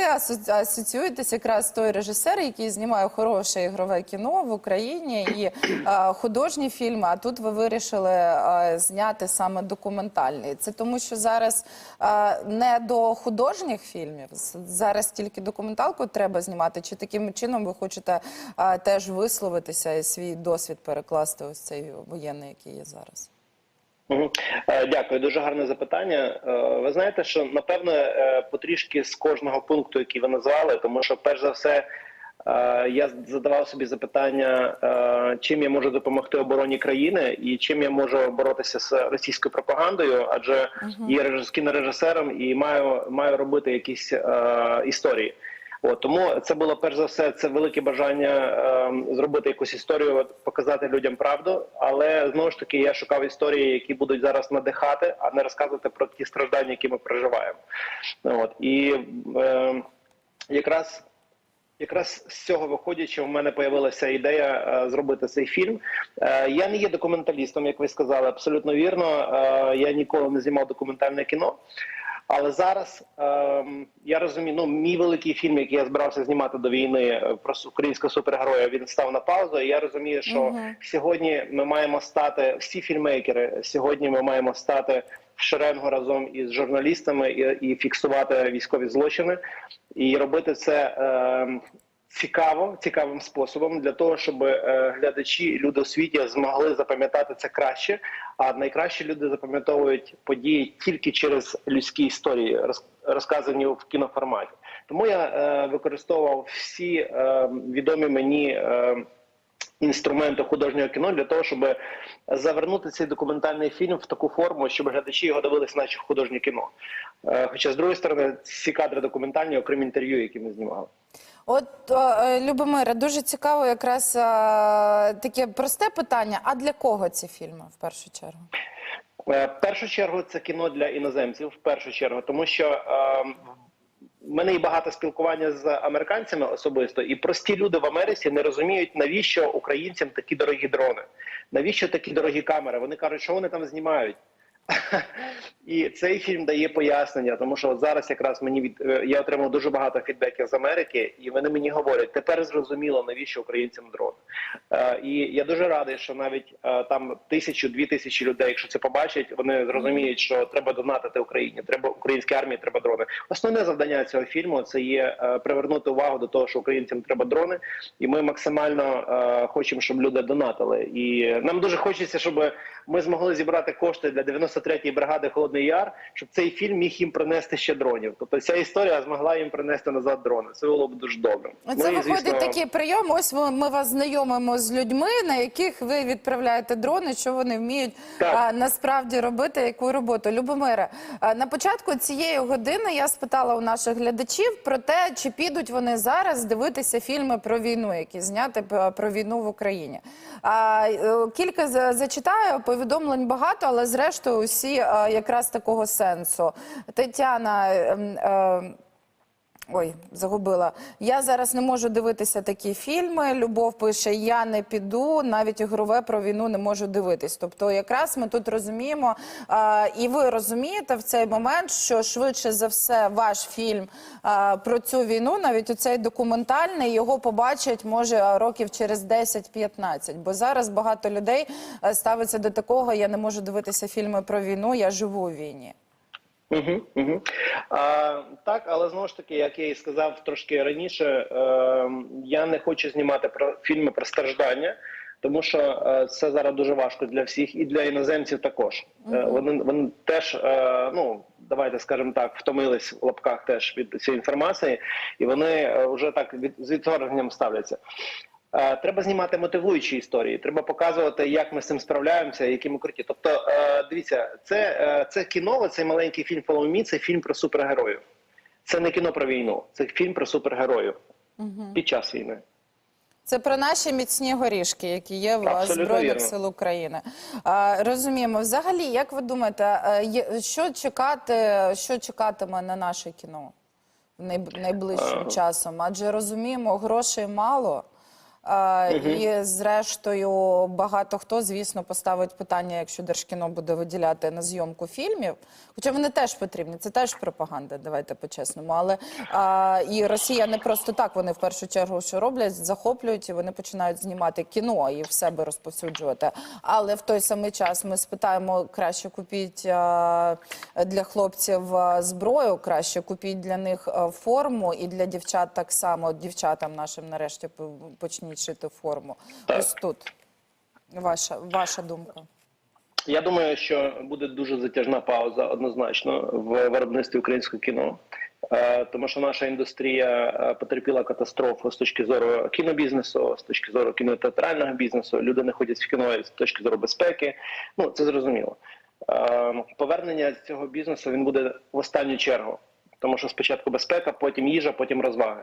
асо- асоціюєтесь якраз з той режисер, який знімає хороше ігрове кіно в Україні і художні фільми. А тут ви вирішили зняти саме документальний. Це тому, що зараз не до художніх фільмів, зараз тільки документалку треба знімати. Чи таким чином ви хочете теж висловитися і свій досвід перекласти ось цей воєнний, який є зараз? Е, Дякую, дуже гарне запитання. Е, Ви знаєте, що напевне е, потрішки з кожного пункту, який ви назвали, тому що перш за все. Я задавав собі запитання, чим я можу допомогти обороні країни і чим я можу боротися з російською пропагандою, адже є реж- кінорежисером і маю маю робити якісь е, історії. От тому це було перш за все це велике бажання е, зробити якусь історію, показати людям правду. Але знову ж таки я шукав історії, які будуть зараз надихати, а не розказувати про ті страждання, які ми переживаємо. От і е, якраз. Якраз з цього виходячи, у мене появилася ідея е, зробити цей фільм. Е, я не є документалістом, як ви сказали, абсолютно вірно. Е, я ніколи не знімав документальне кіно. Але зараз ем, я розумію, ну мій великий фільм, який я збирався знімати до війни е, про українська українського супергероя, він став на паузу. І я розумію, що сьогодні ми маємо стати всі фільмейкери. Сьогодні ми маємо стати в шеренгу разом із журналістами і, і фіксувати військові злочини, і робити це. ем, Цікаво, цікавим способом для того, щоб е, глядачі, люди у світі змогли запам'ятати це краще. А найкраще люди запам'ятовують події тільки через людські історії, роз- розказані в кіноформаті. Тому я е, використовував всі е, відомі мені. Інструменти художнього кіно для того, щоб завернути цей документальний фільм в таку форму, щоб глядачі його дивились, наче художнє кіно. Е, Хоча з другої сторони, ці кадри документальні, окрім інтерв'ю, які ми знімали. От е, Любомира, дуже цікаво, якраз таке просте питання. А для кого ці фільми в першу чергу? Е, В першу чергу це кіно для іноземців, в першу чергу, тому що е, в мене є багато спілкування з американцями особисто, і прості люди в Америці не розуміють, навіщо українцям такі дорогі дрони, навіщо такі дорогі камери. Вони кажуть, що вони там знімають. І цей фільм дає пояснення, тому що от зараз якраз мені від е, я отримав дуже багато фідбеків з Америки, і вони мені говорять, тепер зрозуміло, навіщо українцям дрон. Е, і я дуже радий, що навіть е, там тисячу, дві тисячі людей, якщо це побачать, вони зрозуміють, що треба донатити Україні, треба українській армії, треба дрони. Основне завдання цього фільму це є е, привернути увагу до того, що українцям треба дрони, і ми максимально е, хочемо, щоб люди донатили. І нам дуже хочеться, щоб ми змогли зібрати кошти для 93-ї бригади Холодний Яр, щоб цей фільм міг їм принести ще дронів. Тобто ця історія змогла їм принести назад дрони. Це було б дуже добре. Це Ну, виходить звісно, такий прийом. Ось ми, вас знайомимо з людьми, на яких ви відправляєте дрони, що вони вміють а, насправді робити, яку роботу. Любомире, на початку цієї години я спитала у наших глядачів про те, чи підуть вони зараз дивитися фільми про війну, які зняти про війну в Україні. А, е, кілька за- зачитаю повідомлень багато, але зрештою усі якраз такого сенсу. Тетяна. Ой, загубила. Я зараз не можу дивитися такі фільми. Любов пише: Я не піду, навіть ігрове про війну не можу дивитись. Тобто, якраз ми тут розуміємо, а, і ви розумієте в цей момент, що швидше за все ваш фільм а, про цю війну, навіть оцей документальний, його побачать може років через 10-15. Бо зараз багато людей е, ставиться до такого: я не можу дивитися фільми про війну, я живу у війні. Угу, угу. А, так, але знову ж таки, як я і сказав трошки раніше, е, я не хочу знімати про фільми про страждання, тому що е, це зараз дуже важко для всіх і для іноземців також. Е, вони, вони теж, е, ну давайте скажемо так, втомились в лапках теж від цієї інформації, і вони е, вже так від з відторгненням ставляться. Е, Треба знімати мотивуючі історії. Треба показувати, як ми з цим справляємося, які ми круті. Тобто, е, дивіться, це, е, це кіно, цей маленький фільм «Follow Me» – це фільм про супергероїв. Це не кіно про війну, це фільм про супергероїв під час війни. Це про наші міцні горішки, які є в Абсолютно Збройних вірно. сил України. А, розуміємо. Взагалі, як ви думаєте, що чекати, що чекатиме на наше кіно найближчим часом? Адже розуміємо, грошей мало. А, І зрештою, багато хто, звісно, поставить питання, якщо Держкіно буде виділяти на зйомку фільмів. Хоча вони теж потрібні, це теж пропаганда, давайте по-чесному. Але а, і Росія не просто так, вони в першу чергу що роблять, захоплюють і вони починають знімати кіно і в себе розповсюджувати. Але в той самий час ми спитаємо, краще купіть а, для хлопців зброю, краще купіть для них форму, і для дівчат так само. Дівчатам нашим нарешті п- почніть шити форму. Ось тут ваша, ваша думка. Я думаю, що буде дуже затяжна пауза однозначно в виробництві українського кіно. Е, Тому що наша індустрія е, потерпіла катастрофу з точки зору кінобізнесу, з точки зору кінотеатрального бізнесу. Люди не ходять в кіно з точки зору безпеки. Ну це зрозуміло. Е, Повернення цього бізнесу він буде в останню чергу, тому що спочатку безпека, потім їжа, потім розваги.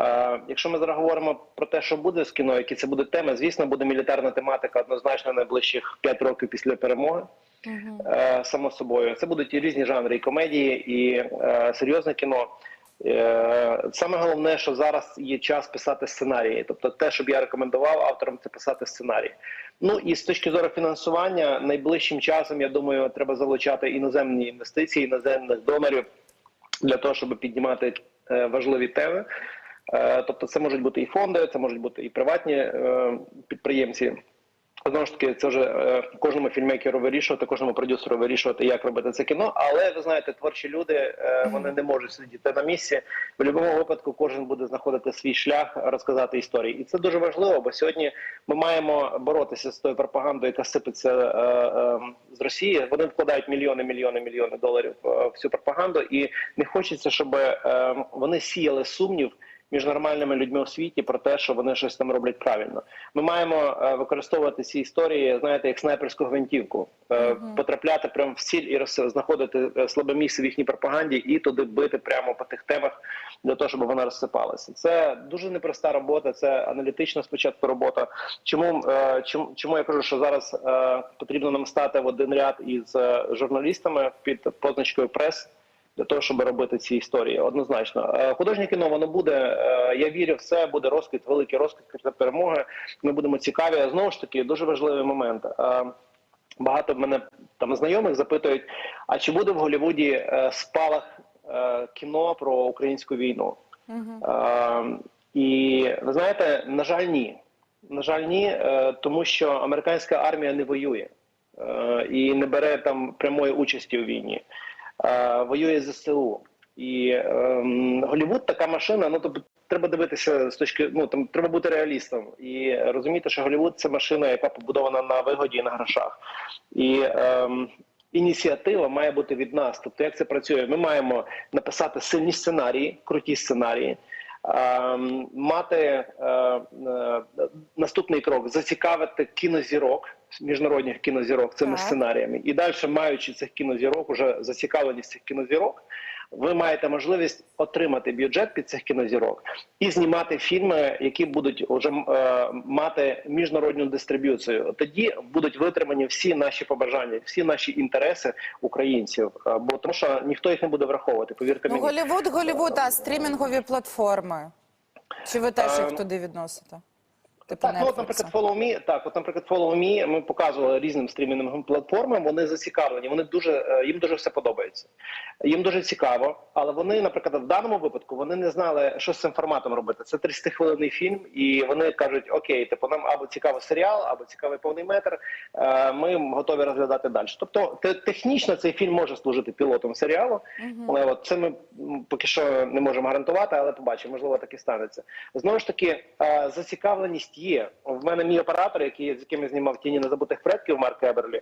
Е, Якщо ми зараз говоримо про те, що буде з кіно, які це буде теми, звісно, буде мілітарна тематика однозначно найближчих 5 років після перемоги. Е, Само собою, це будуть і різні жанри, і комедії, і е, серйозне кіно. Е, Саме головне, що зараз є час писати сценарії. Тобто, те, щоб я рекомендував авторам, це писати сценарії. Ну і з точки зору фінансування, найближчим часом, я думаю, треба залучати іноземні інвестиції, іноземних донорів для того, щоб піднімати е, важливі теми. Е, Тобто, це можуть бути і фонди, це можуть бути і приватні е, підприємці. Знову ж таки, це вже е, кожному фільмейкеру вирішувати, кожному продюсеру вирішувати, як робити це кіно. Але ви знаєте, творчі люди вони не можуть сидіти на місці. В будь-якому випадку кожен буде знаходити свій шлях, розказати історії, і це дуже важливо. Бо сьогодні ми маємо боротися з тою пропагандою, яка сипеться з Росії. Вони вкладають мільйони, мільйони, мільйони доларів в цю пропаганду, і не хочеться, щоб вони сіяли сумнів між нормальними людьми у світі про те, що вони щось там роблять правильно. Ми маємо е, використовувати ці історії, знаєте, як снайперську гвинтівку, е, потрапляти прямо в ціль і роз, знаходити е, слабе місце в їхній пропаганді і туди бити прямо по тих темах для того, щоб вона розсипалася. Це дуже непроста робота. Це аналітична спочатку робота. Чому чому, чому я кажу, що зараз потрібно нам стати в один ряд із журналістами під позначкою прес для того, щоб робити ці історії. Однозначно, Е, художнє кіно воно буде. е, Я вірю, в це буде розквіт, великий розквіт після перемоги. Ми будемо цікаві. Знову ж таки, дуже важливий момент. Е, Багато мене там знайомих запитують: а чи буде в Голлівуді е, спалах кіно про українську війну? І ви знаєте, на жаль, ні. На жаль, ні, тому що американська армія не воює і не бере там прямої участі у війні. Е, Воює ЗСУ. І ем, Голівуд така машина. Ну тобто треба дивитися з точки. Ну там треба бути реалістом і розуміти, що Голівуд це машина, яка побудована на вигоді і на грошах. І ем, ініціатива має бути від нас. Тобто, як це працює? Ми маємо написати сильні сценарії, круті сценарії. Ем, Мати е, е, наступний крок зацікавити кінозірок, міжнародних кінозірок цими Так. сценаріями, і далі, маючи цих кінозірок, уже зацікавленість цих кінозірок, ви маєте можливість отримати бюджет під цих кінозірок і знімати фільми, які будуть вже е, мати міжнародну дистриб'юцію. Тоді будуть витримані всі наші побажання, всі наші інтереси українців. Е, Бо тому, що ніхто їх не буде враховувати. Повірте Ну, мені. Голівуд, Голівуд, а стрімінгові платформи. Чи ви теж їх Ем, туди відносите? Типу Так, ну от, наприклад, Follow Me, так, от, наприклад, Follow Me ми показували різним стрімінговим платформам. Вони зацікавлені, вони дуже е, їм дуже все подобається. Їм дуже цікаво, але вони, наприклад, в даному випадку вони не знали, що з цим форматом робити. Це 30 хвилинний фільм, і вони кажуть: Окей, типу, нам або цікавий серіал, або цікавий повний метр. е, Ми готові розглядати далі. Тобто, технічно цей фільм може служити пілотом серіалу. Але от це ми поки що не можемо гарантувати, але побачимо, можливо, так і станеться. Знову ж таки, е, зацікавленість є. В мене мій оператор, який з яким я знімав тіні незабутих предків Марк Еберлі.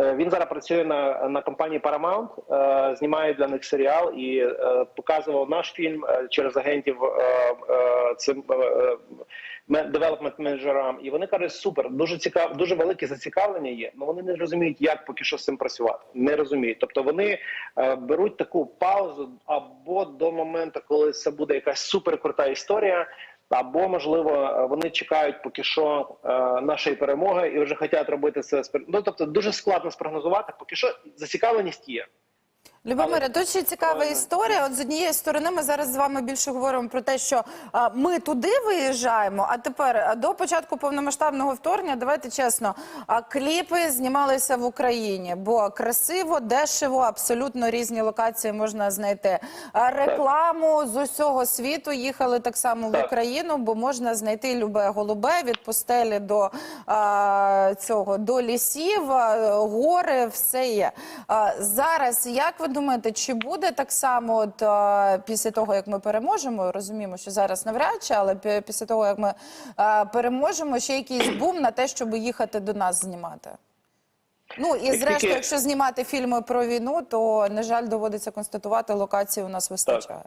е, Він зараз працює на, на компанії Paramount, е, знімає для них серіал і е, показував наш фільм через агентів цим ме- девелопмент менеджерам. І вони кажуть, супер, дуже цікав, дуже велике зацікавлення є. але вони не розуміють, як поки що з цим працювати. Не розуміють. Тобто вони беруть таку паузу або до моменту, коли це буде якась суперкрута історія. Або можливо вони чекають поки що е, нашої перемоги і вже хочуть робити це Ну, тобто дуже складно спрогнозувати. Поки що зацікавленість є. Любомире, тут ще цікава історія. От з однієї сторони, ми зараз з вами більше говоримо про те, що а, ми туди виїжджаємо. А тепер а, до початку повномасштабного вторгнення, давайте чесно, а, кліпи знімалися в Україні, бо красиво, дешево, абсолютно різні локації можна знайти. А рекламу з усього світу їхали так само в Україну, бо можна знайти любе голубе від пустелі до а, цього до лісів, гори, все є. А, зараз як ви думаєте, чи буде так само, от е, після того як ми переможемо? Розуміємо, що зараз навряд чи, але пі- після того як ми е, переможемо, ще якийсь бум на те, щоб їхати до нас знімати? Ну і зрештою, якщо знімати фільми про війну, то на жаль, доводиться констатувати, локації у нас вистачає.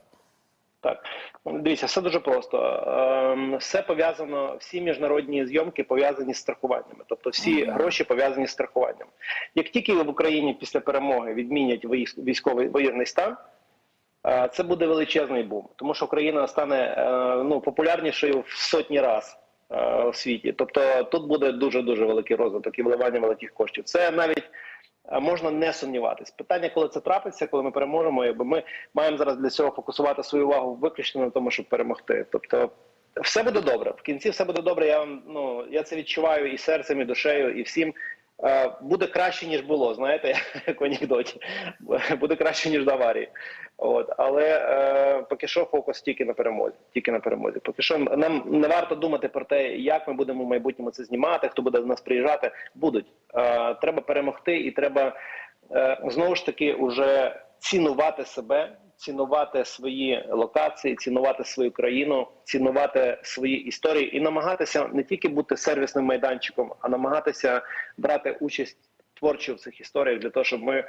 Так, дивіться, все дуже просто. Ем, Все пов'язано, всі міжнародні зйомки пов'язані з страхуваннями. Тобто всі гроші пов'язані з страхуванням. Як тільки в Україні після перемоги відмінять військовий воєнний стан, е, це буде величезний бум, тому що Україна стане е, ну, популярнішою в сотні раз е, у світі. Тобто тут буде дуже дуже великий розвиток і вливання великих коштів. Це навіть можна не сумніватись. Питання, коли це трапиться, коли ми переможемо, якби ми маємо зараз для цього фокусувати свою увагу виключно на тому, щоб перемогти. Тобто, все буде добре. В кінці все буде добре. Я вам ну я це відчуваю і серцем, і душею, і всім. Е, Буде краще ніж було, знаєте, як в анекдоті. Буде краще ніж до аварії. От але е, поки що фокус тільки на перемозі. Тільки на перемозі. Поки що нам не варто думати про те, як ми будемо в майбутньому це знімати, хто буде до нас приїжджати. Будуть е, треба перемогти, і треба е, знову ж таки уже цінувати себе, цінувати свої локації, цінувати свою країну, цінувати свої історії і намагатися не тільки бути сервісним майданчиком, а намагатися брати участь творчо в цих історіях для того, щоб ми е,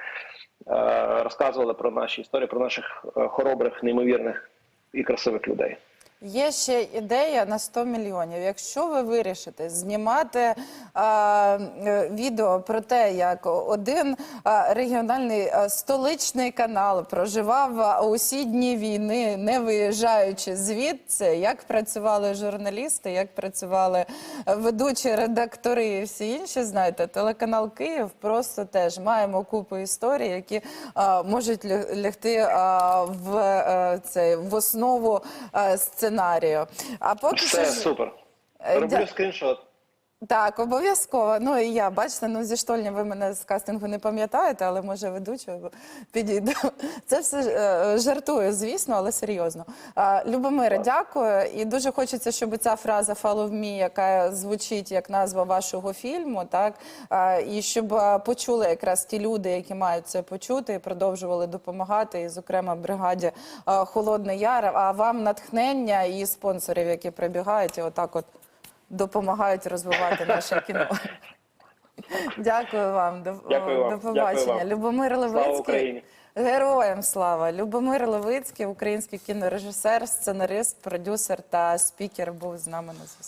розказували про наші історії, про наших е, хоробрих, неймовірних і красивих людей. Є ще ідея на 100 мільйонів. Якщо ви вирішите знімати а, е, відео про те, як один а, регіональний а, столичний канал проживав а, усі дні війни, не виїжджаючи звідси, як працювали журналісти, як працювали е, ведучі редактори і всі інші, знаєте, телеканал Київ просто теж маємо купу історій, які а, можуть ля- лягти а, в е, цей в основу е, сценарію. А поки Все що супер. Е, Роблю скріншот. Так, обов'язково. Ну і я бачите, ну зі штольні ви мене з кастингу не пам'ятаєте, але може ведучого підійду. Це все е, жартую, звісно, але серйозно. А, Любомире, дякую. І дуже хочеться, щоб ця фраза «Follow me», яка звучить як назва вашого фільму, так і щоб почули якраз ті люди, які мають це почути, і продовжували допомагати, і, зокрема, бригаді Холодний Яр. А вам натхнення і спонсорів, які прибігають, і отак от допомагають розвивати наше кіно. Дякую вам. До, Дякую вам. до Дякую побачення. вам. Любомир Левицький. Героям слава. Любомир Левицький, український кінорежисер, сценарист, продюсер та спікер був з нами на зв'язку.